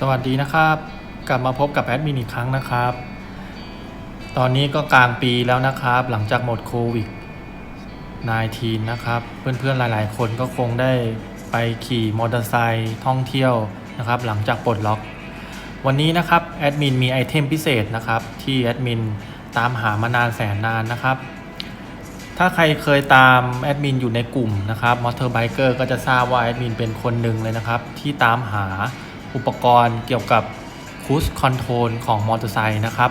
สวัสดีนะครับ กลับมาพบกับแอดมินอีกครั้งนะครับ ตอนนี้ก็กลางปีแล้วนะครับ หลังจากหมดโควิด -19 นะครับ เพื่อนๆหลายๆ คนก็คงได้ไปขี่มอเตอร์ไซค์ท่องเที่ยวนะครับ หลังจากปลดล็อก วันนี้นะครับแอดมินมีไอเทมพิเศษนะครับ ที่แอดมินตามหามานานแสนนานนะครับ ถ้าใครเคยตามแอดมินอยู่ในกลุ่มนะครับมอเตอร์ไบเกอร์ก็จะทราบว่าแอดมินเป็นคนหนึ่งเลยนะครับ ที่ตามหา อุปกรณ์เกี่ยวกับคูสคอนโทรลของมอเตอร์ไซค์นะครับ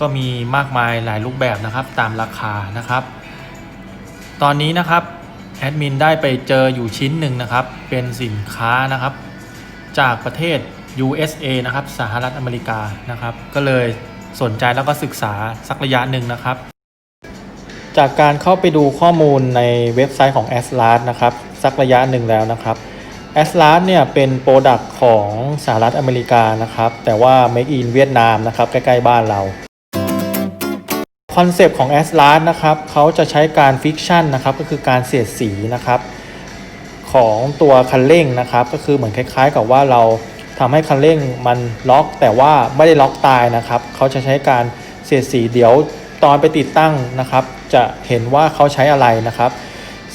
ก็มีมากมายหลายรูปแบบนะครับตามราคานะครับ ตอนนี้นะครับแอดมินได้ไปเจออยู่ชิ้นหนึ่งนะครับ เป็นสินค้านะครับ จากประเทศ USA นะครับสหรัฐอเมริกานะครับ ก็เลยสนใจแล้วก็ศึกษาสักระยะหนึ่งนะครับ จากการเข้าไปดูข้อมูลในเว็บไซต์ของ a s l a s นะครับ สักระยะหนึ่งแล้วนะครับ a s l a s เนี่ยเป็นโปรดักต์ของสหรัฐอเมริกานะครับ แต่ว่า Make in เวียดนามนะครับ ใกล้ ๆ บ้านเรา คอนเซปต์ของ a s l a s นะครับเขาจะใช้การฟิกชันนะครับ ก็คือการเสียดสีนะครับ ของตัวคันเร่งนะครับ ก็คือเหมือนคล้าย ๆ กับว่าเราทำให้คันเร่งมันล็อก แต่ว่าไม่ได้ล็อกตายนะครับเขาจะใช้การเสียดสีเดี๋ยวตอนไปติดตั้งนะครับ จะเห็นว่าเขาใช้อะไรนะครับ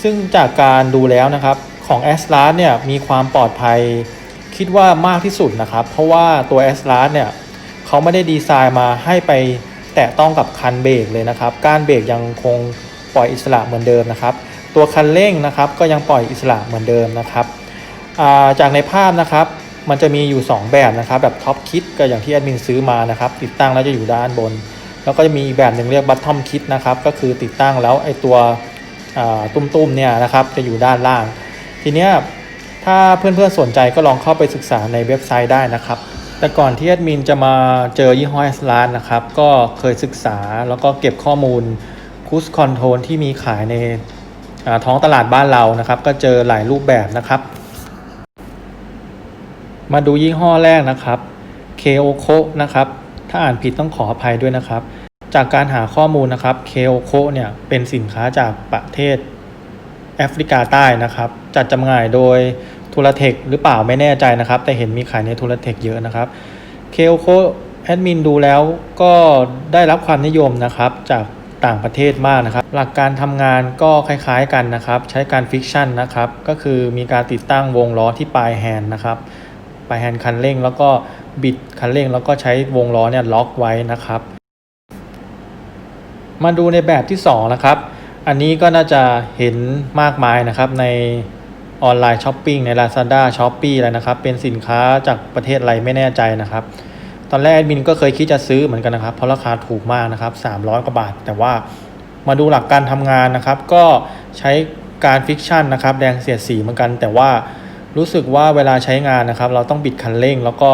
ซึ่งจากการดูแล้วนะครับ ของ a s l a s เนี่ยมีความปลอดภัยคิดว่ามากที่สุดนะครับ เพราะว่าตัว a s l a s เนี่ยเขาไม่ได้ดีไซน์มาให้ไปแตะต้องกับคันเบรกเลยนะครับการเบรกยังคงปล่อยอิสระเหมือนเดิมนะครับ ตัวคันเร่งนะครับก็ยังปล่อยอิสระเหมือนเดิมนะครับาจากในภาพนะครับมันจะมีอยู่ 2 แบบนะครับ แบบท็อปคิดก็อย่างที่แอดมินซื้อมานะครับ ติดตั้งแล้วจะอยู่ด้านบน แล้วก็จะมีอีกแบบหนึ่งเรียกบัตทอมคิดนะครับ ก็คือติดตั้งแล้วไอตัวตุ้มๆเนี่ยนะครับจะอยู่ด้านล่าง ทีเนี้ยถ้าเพื่อนๆสนใจก็ลองเข้าไปศึกษาในเว็บไซต์ได้นะครับ แต่ก่อนที่แอดมินจะมาเจอยี่ห้อแอสลานนะครับ ก็เคยศึกษาแล้วก็เก็บข้อมูลคูสคอนโทรลที่มีขายในท้องตลาดบ้านเรานะครับ ก็เจอหลายรูปแบบนะครับ มาดูยี่ห้อแรกนะครับ k o k o นะครับ ถ้าอ่านผิดต้องขออภัยด้วยนะครับ จากการหาข้อมูลนะครับ k o k o เนี่ยเป็นสินค้าจากประเทศ แอฟริกาใต้นะครับ จัดจำหน่ายโดยทูลเทคหรือเปล่าไม่แน่ใจนะครับ แต่เห็นมีขายในทูลเทคเยอะนะครับ k o k o แอดมินดูแล้วก็ได้รับความนิยมนะครับจากต่างประเทศมากนะครับ หลักการทำงานก็คล้ายๆกันนะครับ ใช้การฟิกชันนะครับ ก็คือมีการติดตั้งวงล้อที่ปลายแฮนด์นะครับปลายแฮนด์คันเร่ง แล้วก็บิดคันเร่ง แล้วก็ใช้วงล้อเนี่ยล็อกไว้นะครับ มาดูในแบบที่2นะครับ อันนี้ก็น่าจะเห็นมากมายนะครับในออนไลน์ช้อปปิ้งใน Lazada s h o p e e อะไรนะครับ เป็นสินค้าจากประเทศอะไรไม่แน่ใจนะครับ ตอนแรกแอดมินก็เคยคิดจะซื้อเหมือนกันนะครับ เพราะราคาถูกมากนะครับ 300 กว่าบาท แต่ว่ามาดูหลักการทำงานนะครับ ก็ใช้การฟิกชันนะครับแดงเสียดสีเหมือนกัน แต่ว่ารู้สึกว่าเวลาใช้งานนะครับ เราต้องบิดคันเร่ง แล้วก็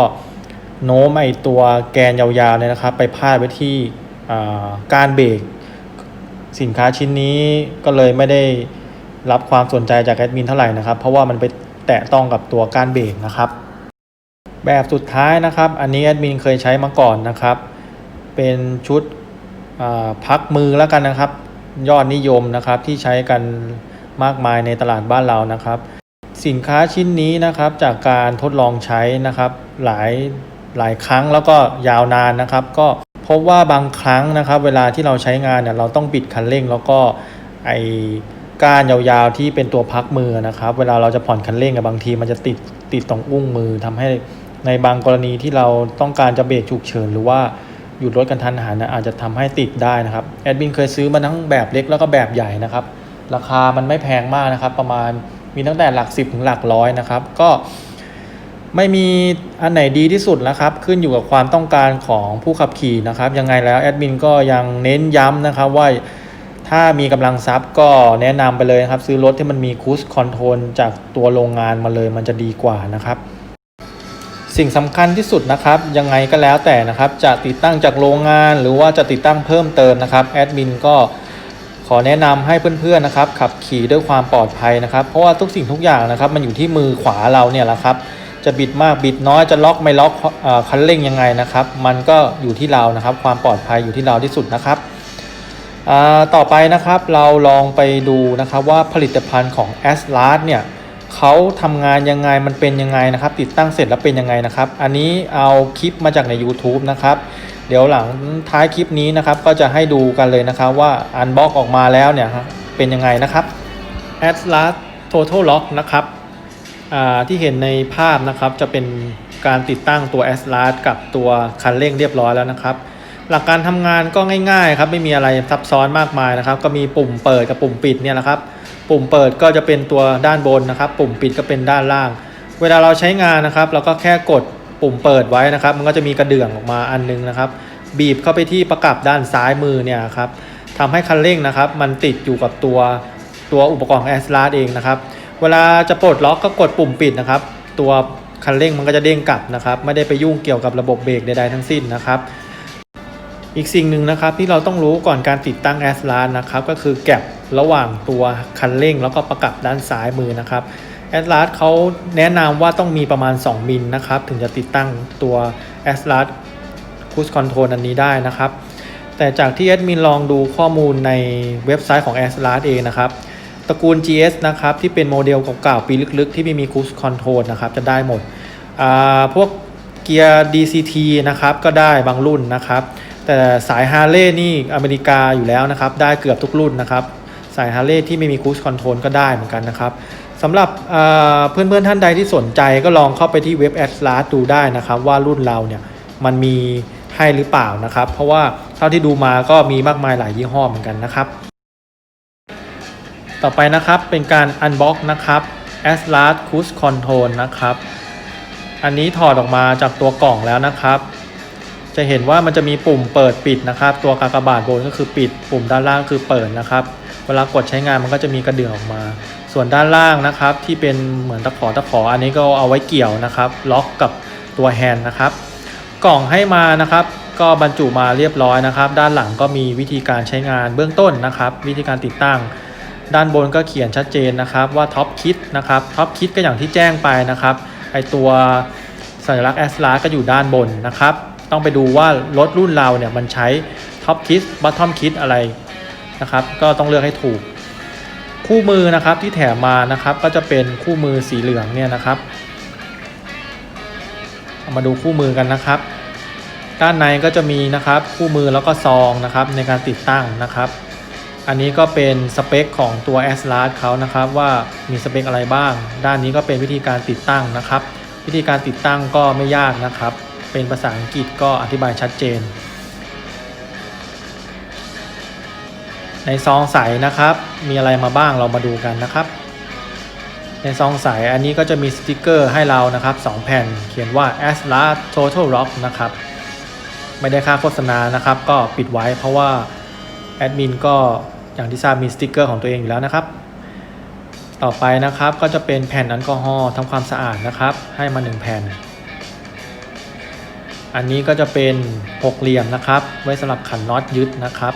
โน้มไอตัวแกนยาวๆเนี่ยนะครับ ไปพาดไว้ที่การเบรก สินค้าชิ้นนี้ก็เลยไม่ได้รับความสนใจจากแอดมินเท่าไหร่นะครับ เพราะว่ามันไปแตะต้องกับตัวก้านเบรกนะครับ แบบสุดท้ายนะครับ อันนี้แอดมินเคยใช้มาก่อนนะครับ เป็นชุดพักมือแล้วกันนะครับ ยอดนิยมนะครับที่ใช้กันมากมายในตลาดบ้านเรานะครับ สินค้าชิ้นนี้นะครับจากการทดลองใช้นะครับหลายหลายครั้งแล้วก็ยาวนานนะครับ ก็ พบว่าบางครั้งนะครับเวลาที่เราใช้งานเนี่ยเราต้องบิดคันเร่ง แล้วก็ไอก้านยาวๆที่เป็นตัวพักมือนะครับ เวลาเราจะผ่อนคันเร่งกับบางที มันจะติดติดตรงอุ้งมือทำให้ในบางกรณีที่เราต้องการจะเบรกฉุกเฉินหรือว่าหยุดรถกันทันหันนะอาจจะทำให้ติดได้นะครับแอดมินเคยซื้อมาทั้งแบบเล็กแล้วก็แบบใหญ่นะครับ ราคามันไม่แพงมากนะครับ ประมาณมีตั้งแต่หลักสิบถึงหลักร้อยนะครับ ก็ ไม่มีอันไหนดีที่สุดนะครับ ขึ้นอยู่กับความต้องการของผู้ขับขี่นะครับ ยังไงแล้วแอดมินก็ยังเน้นย้ำนะครับว่าถ้ามีกำลังทรัพย์ก็แนะนำไปเลยครับ ซื้อรถที่มันมีคูสคอนโทรลจากตัวโรงงานมาเลยมันจะดีกว่านะครับ สิ่งสำคัญที่สุดนะครับ ยังไงก็แล้วแต่นะครับ จะติดตั้งจากโรงงานหรือว่าจะติดตั้งเพิ่มเติมนะครับแอดมินก็ขอแนะนำให้เพื่อนๆนะครับขับขี่ด้วยความปลอดภัยนะครับ เพราะว่าทุกสิ่งทุกอย่างนะครับ มันอยู่ที่มือขวาเราเนี่ยแหละครับ จะบิดมากบิดน้อยจะล็อกไม่ล็อกอคันเร่งยังไงนะครับ มันก็อยู่ที่เรานะครับ ความปลอดภัยอยู่ที่เราที่สุดนะครับต่อไปนะครับเราลองไปดูนะครับว่าผลิตภัณฑ์ของ a s l a s เนี่ยเขาทำงานยังไงมันเป็นยังไงนะครับ ติดตั้งเสร็จแล้วเป็นยังไงนะครับ อันนี้เอาคลิปมาจากใน YouTube นะครับ เดี๋ยวหลังท้ายคลิปนี้นะครับ ก็จะให้ดูกันเลยนะครับว่าอันบล็อกออกมาแล้วเนี่ยเป็นยังไงนะครับ Atlas Total Lock นะครับ ที่เห็นในภาพนะครับจะเป็นการติดตั้งตัว Atlas กับตัวคันเร่งเรียบร้อยแล้วนะครับ หลักการทำงานก็ง่ายๆครับไม่มีอะไรซับซ้อนมากมายนะครับ ก็มีปุ่มเปิดกับปุ่มปิดเนี่ยแหละครับ ปุ่มเปิดก็จะเป็นตัวด้านบนนะครับ ปุ่มปิดก็เป็นด้านล่าง เวลาเราใช้งานนะครับ เราก็แค่กดปุ่มเปิดไว้นะครับ มันก็จะมีกระเดื่องออกมาอันนึงนะครับ บีบเข้าไปที่ประกับด้านซ้ายมือเนี่ยครับทำให้คันเร่งนะครับ มันติดอยู่กับตัวตัวอุปกรณ์แอสลาเองนะครับ เวลาจะปลดล็อกก็กดปุ่มปิดนะครับ ตัวคันเร่งมันก็จะเด้งกลับนะครับ ไม่ได้ไปยุ่งเกี่ยวกับระบบเบรกใดๆทั้งสิ้นนะครับ อีกสิ่งหนึ่งนะครับที่เราต้องรู้ก่อนการติดตั้งแอสลานะครับก็คือแกลบระหว่างตัวคันเร่งแล้วก็ประกับด้านซ้ายมือนะครับแอสลาเขาแนะนำว่าต้องมีประมาณ 2 มิลนะครับ ถึงจะติดตั้งตัวแอสลาคูสคอนโทรลอันนี้ได้นะครับ แต่จากที่แอดมินลองดูข้อมูลในเว็บไซต์ของ a s l a s เองนะครับ ตระกูล GS นะครับที่เป็นโมเดลเก่าๆปีลึกๆ ที่ไม่มีคูสคอนโทรลนะครับจะได้หมดพวกเกียร์ DCT นะครับก็ได้บางรุ่นนะครับ แต่สายฮาร์เลย์นี่อเมริกาอยู่แล้วนะครับ ได้เกือบทุกรุ่นนะครับ สายฮาร์เลย์ที่ไม่มีคูสคอนโทรลก็ได้เหมือนกันนะครับสำหรับเพื่อนๆท่านใดที่สนใจก็ลองเข้าไปที่เว็บ a t l a s ดูได้นะครับ ว่ารุ่นเราเนี่ยมันมีให้หรือเปล่านะครับ เพราะว่าเท่าที่ดูมาก็มีมากมายหลายยี่ห้อเหมือนกันนะครับ ต่อไปนะครับเป็นการ unbox นะครับ a s l a s Cruise Control นะครับ อันนี้ถอดออกมาจากตัวกล่องแล้วนะครับ จะเห็นว่ามันจะมีปุ่มเปิดปิดนะครับ ตัวกากบาทบนก็คือปิด ปุ่มด้านล่างคือเปิดนะครับ เวลากดใช้งานมันก็จะมีกระเดื่องออกมา ส่วนด้านล่างนะครับ ที่เป็นเหมือนตะขอตะขอ อันนี้ก็เอาไว้เกี่ยวนะครับ ล็อกกับตัวแฮนด์นะครับ กล่องให้มานะครับก็บรรจุมาเรียบร้อยนะครับ ด้านหลังก็มีวิธีการใช้งานเบื้องต้นนะครับ วิธีการติดตั้ง ด้านบนก็เขียนชัดเจนนะครับว่าท็อปคิดนะครับท็อปคิดก็อย่างที่แจ้งไปนะครับไอตัวสัญลักษณ์แอสลาก็อยู่ด้านบนนะครับ ต้องไปดูว่ารถรุ่นเราเนี่ยมันใช้ท็อปคิดบัตทอมคิดอะไรนะครับ ก็ต้องเลือกให้ถูก คู่มือนะครับที่แถมมานะครับก็จะเป็นคู่มือสีเหลืองเนี่ยนะครับามาดูคู่มือกันนะครับ ด้านในก็จะมีนะครับคู่มือแล้วก็ซองนะครับในการติดตั้งนะครับ อันนี้ก็เป็นสเปคของตัว s l a s เขานะครับว่ามีสเปคอะไรบ้าง ด้านนี้ก็เป็นวิธีการติดตั้งนะครับ วิธีการติดตั้งก็ไม่ยากนะครับ เป็นภาษาอังกฤษก็อธิบายชัดเจน ในซองใสนะครับ มีอะไรมาบ้างเรามาดูกันนะครับ ในซองใสอันนี้ก็จะมีสติกเกอร์ให้เรานะครับ 2 แผ่นเขียนว่า s l a s Total Rock นะครับไม่ได้ค่าโฆษณานะครับ ก็ปิดไว้เพราะว่าแอดมินก็ อย่างที่ทราบมีสติกเกอร์ของตัวเองอยู่แล้วนะครับ ต่อไปนะครับก็จะเป็นแผ่นแอลกอฮอล์ทำความสะอาดนะครับ ให้มา 1 แผ่น อันนี้ก็จะเป็นหกเหลี่ยมนะครับ ไว้สำหรับขันน็อตยึดนะครับ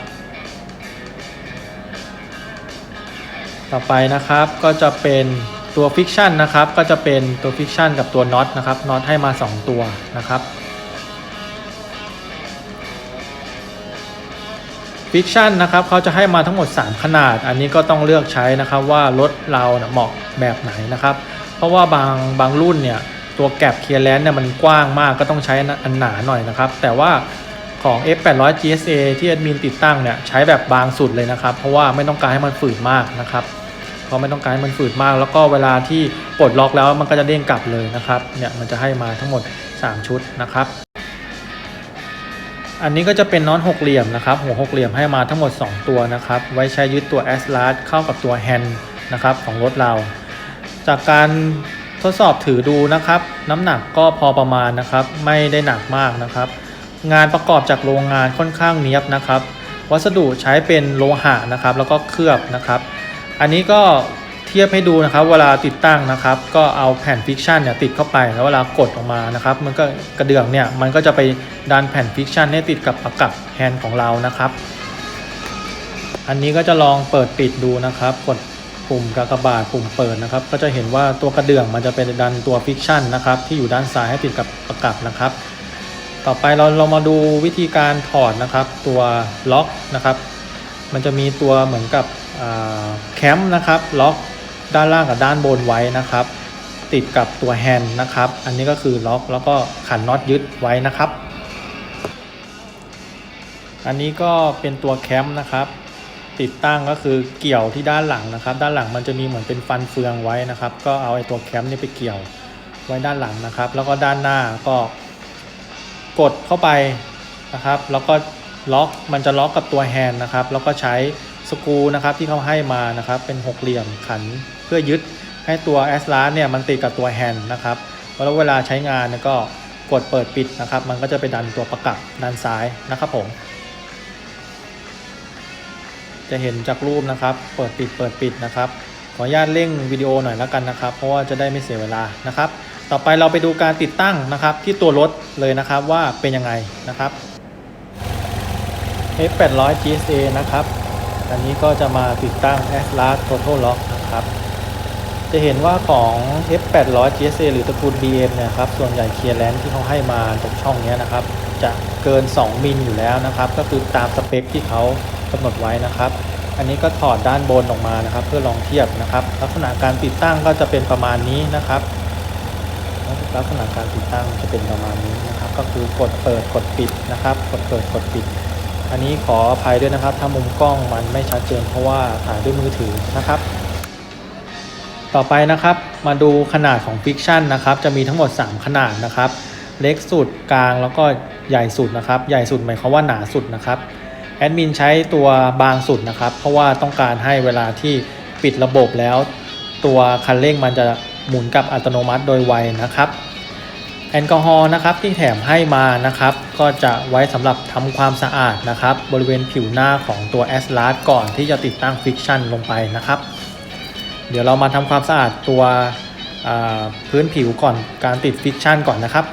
ต่อไปนะครับก็จะเป็นตัวฟิกชันนะครับ ก็จะเป็นตัวฟิกชันกับตัวน็อตนะครับน็อตให้มา 2 ตัวนะครับ ฟิกชันนะครับเขาจะให้มาทั้งหมด 3 ขนาด อันนี้ก็ต้องเลือกใช้นะครับว่ารถเราเนี่ยเหมาะแบบไหนนะครับ เพราะว่าบางบางรุ่นเนี่ยตัวแกลบเคลียร์แลนด์เนี่ยมันกว้างมากก็ต้องใช้อันหนาหน่อยนะครับ แต่ว่าของ F800 GSA ที่แอดมินติดตั้งเนี่ยใช้แบบบางสุดเลยนะครับ เพราะว่าไม่ต้องการให้มันฝืดมากนะครับเพราะไม่ต้องการให้มันฝืดมาก แล้วก็เวลาที่ปลดล็อกแล้วมันก็จะเด้งกลับเลยนะครับเนี่ยมันจะให้มาทั้งหมด 3 ชุดนะครับ อันนี้ก็จะเป็นน็อตหกเหลี่ยมนะครับหัวหกเหลี่ยมให้มาทั้งหมด 2 ตัวนะครับ ไว้ใช้ยึดตัว a s l a s เข้ากับตัวแฮนด์นะครับของรถเรา จากการทดสอบถือดูนะครับ น้ำหนักก็พอประมาณนะครับ ไม่ได้หนักมากนะครับ งานประกอบจากโรงงานค่อนข้างเนียบนะครับ วัสดุใช้เป็นโลหะนะครับ แล้วก็เคลือบนะครับ อันนี้ก็ ทียบให้ดูนะครับ เวลาติดตั้งนะครับ ก็เอาแผ่นฟิกชันเนี่ยติดเข้าไปแล้วเวลากดออกมานะครับ มันก็กระเดื่องเนี่ยมันก็จะไปดันแผ่นฟิกชันให้ติดกับประกับแฮนด์ของเรานะครับ อันนี้ก็จะลองเปิดปิดดูนะครับ กดปุ่มกากบาทปุ่มเปิดนะครับ ก็จะเห็นว่าตัวกระเดื่องมันจะเป็นดันตัวฟิกชันนะครับ ที่อยู่ด้านซ้ายให้ติดกับประกับนะครับ ต่อไปเราเรามาดูวิธีการถอดนะครับ ตัวล็อกนะครับ มันจะมีตัวเหมือนกับแคมป์นะครับล็อก ด้านล่างกับด้านบนไว้นะครับ ติดกับตัวแฮนด์นะครับ อันนี้ก็คือล็อกแล้วก็ขันน็อตยึดไว้นะครับ อันนี้ก็เป็นตัวแคมป์นะครับ ติดตั้งก็คือเกี่ยวที่ด้านหลังนะครับ ด้านหลังมันจะมีเหมือนเป็นฟันเฟืองไว้นะครับ ก็เอาไอ้ตัวแคมป์นี่ไปเกี่ยวไว้ด้านหลังนะครับ แล้วก็ด้านหน้าก็กดเข้าไปนะครับ แล้วก็ล็อกมันจะล็อกกับตัวแฮนด์นะครับ แล้วก็ใช้สกรูนะครับที่เขาให้มานะครับ เป็นหกเหลี่ยมขัน พื่อยึดให้ตัวแอสลาเนี่ยมันติดกับตัวแฮนด์นะครับแล้วเวลาใช้งานเนี่ยก็กดเปิดปิดนะครับ มันก็จะไปดันตัวประกับด้านซ้ายนะครับผม จะเห็นจากรูปนะครับ เปิดปิดเปิดปิดนะครับ ขออนุญาตเร่งวิดีโอหน่อยแล้วกันนะครับ เพราะว่าจะได้ไม่เสียเวลานะครับ ต่อไปเราไปดูการติดตั้งนะครับ ที่ตัวรถเลยนะครับว่าเป็นยังไงนะครับ F800 GSA นะครับ อันนี้ก็จะมาติดตั้ง s l a s Total Lock นะครับ จะเห็นว่าของ F800 GSA หรือตระกูล BM เนี่ยครับ ส่วนใหญ่เคลียร์แลนที่เขาให้มาตรงช่องนี้นะครับ จะเกิน 2 มิลอยู่แล้วนะครับ ก็คือตามสเปคที่เขากำหนดไว้นะครับ อันนี้ก็ถอดด้านบนออกมานะครับ เพื่อลองเทียบนะครับ ลักษณะการติดตั้งก็จะเป็นประมาณนี้นะครับ ลักษณะการติดตั้งจะเป็นประมาณนี้นะครับ ก็คือกดเปิดกดปิดนะครับ กดเปิดกดปิด อันนี้ขออภัยด้วยนะครับ ถ้ามุมกล้องมันไม่ชัดเจนเพราะว่าถ่ายด้วยมือถือนะครับ ต่อไปนะครับมาดูขนาดของฟิกชันนะครับจะมีทั้งหมด 3 ขนาดนะครับ เล็กสุดกลางแล้วก็ใหญ่สุดนะครับ ใหญ่สุดหมายความว่าหนาสุดนะครับแอดมินใช้ตัวบางสุดนะครับ เพราะว่าต้องการให้เวลาที่ปิดระบบแล้ว ตัวคันเร่งมันจะหมุนกับอัตโนมัติโดยไวนะครับ แอลกอฮอล์นะครับที่แถมให้มานะครับ ก็จะไว้สำหรับทำความสะอาดนะครับ บริเวณผิวหน้าของตัวแอสลาสก่อนที่จะติดตั้งฟิกชันลงไปนะครับ เดี๋ยวเรามาทำความสะอาดตัวพื้นผิวก่อนการติดฟิกชั่นก่อนนะครับ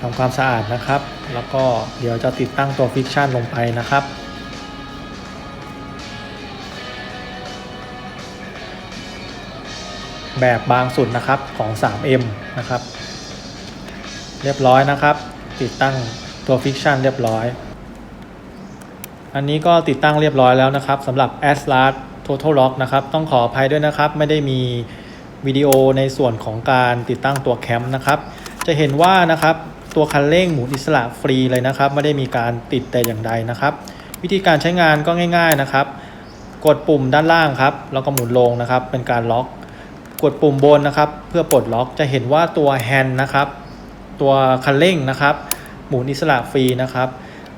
ทำความสะอาดนะครับ แล้วก็เดี๋ยวจะติดตั้งตัวฟิกชั่นลงไปนะครับ แบบบางสุดนะครับของ 3M นะครับ เรียบร้อยนะครับ ติดตั้ง ตัวฟิกชันเรียบร้อย อันนี้ก็ติดตั้งเรียบร้อยแล้วนะครับสำหรับ a s l a s Total Lock นะครับ ต้องขออภัยด้วยนะครับ ไม่ได้มีวิดีโอในส่วนของการติดตั้งตัวแคมป์นะครับ จะเห็นว่านะครับตัวคันเร่งหมุนอิสระฟรีเลยนะครับ ไม่ได้มีการติดแต่อย่างใดนะครับ วิธีการใช้งานก็ง่าย ๆนะครับ กดปุ่มด้านล่างครับแล้วก็หมุนลงนะครับ เป็นการล็อก กดปุ่มบนนะครับ เพื่อปลดล็อกจะเห็นว่าตัวแฮนด์นะครับ ตัวคันเร่งนะครับ หมุนอิสระฟรีนะครับ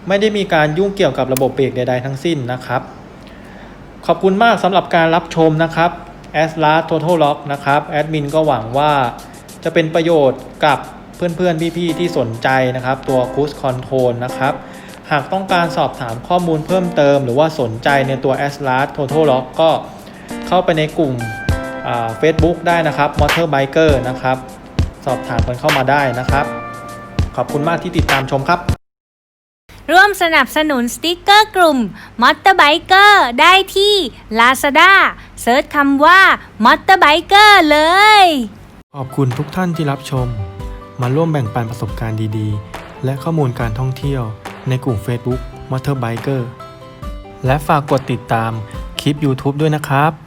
ไม่ได้มีการยุ่งเกี่ยวกับระบบเบรกใด ๆ ทั้งสิ้นนะครับ ขอบคุณมากสำหรับการรับชมนะครับ a s l a Total Lock นะครับแอดมินก็หวังว่าจะเป็นประโยชน์กับเพื่อนๆ พี่ๆ ที่สนใจนะครับ ตัว Cruise Control นะครับ หากต้องการสอบถามข้อมูลเพิ่มเติม หรือว่าสนใจในตัว a s l a Total Lock ก็เข้าไปในกลุ่มเฟซบุ๊กได้นะครับ Motor Biker นะครับ สอบถามกันเข้ามาได้นะครับ ขอบคุณมากที่ติดตามชมครับ ร่วมสนับสนุนสติกเกอร์กลุ่ม m o t o r b i k e r ได้ที่ Lazada เซิร์ชคำว่า m o t o r b i k e r เลย ขอบคุณทุกท่านที่รับชม มาร่วมแบ่งปันประสบการณ์ดีๆ และข้อมูลการท่องเที่ยวในกลุ่ม Facebook Motor Biker และฝากกดติดตามคลิป YouTube ด้วยนะครับ